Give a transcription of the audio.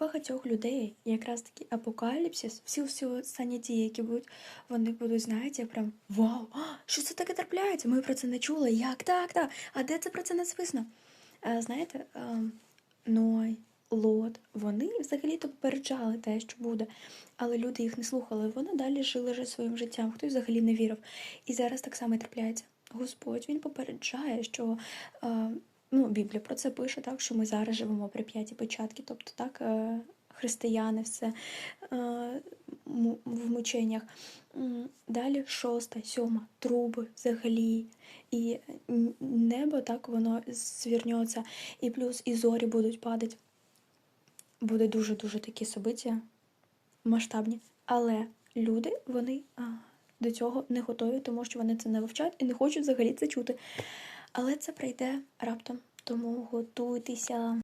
багатьох людей якраз таки апокаліпсис, всі всі останні дії, які будуть, вони будуть, знаєте, прям вау, а, що це таке трапляється? Ми про це не чули. Як так, так? А де це про це написано? А, знаєте, а, Ной, Лот, вони взагалі-то попереджали те, що буде, але люди їх не слухали. Вони далі жили вже своїм життям, хтось взагалі не вірив. І зараз так само і трапляється. Господь він попереджає, що е, ну, Біблія про це пише, так, що ми зараз живемо при п'ятій початки, тобто так, е, християни, все е, в мученнях. Далі шоста, сьома, труби взагалі. І небо так воно звернеться, і плюс і зорі будуть падати. Буде дуже-дуже такі собиття масштабні. Але люди, вони а, до цього не готові, тому що вони це не вивчають і не хочуть взагалі це чути. Але це прийде раптом. Тому готуйтеся.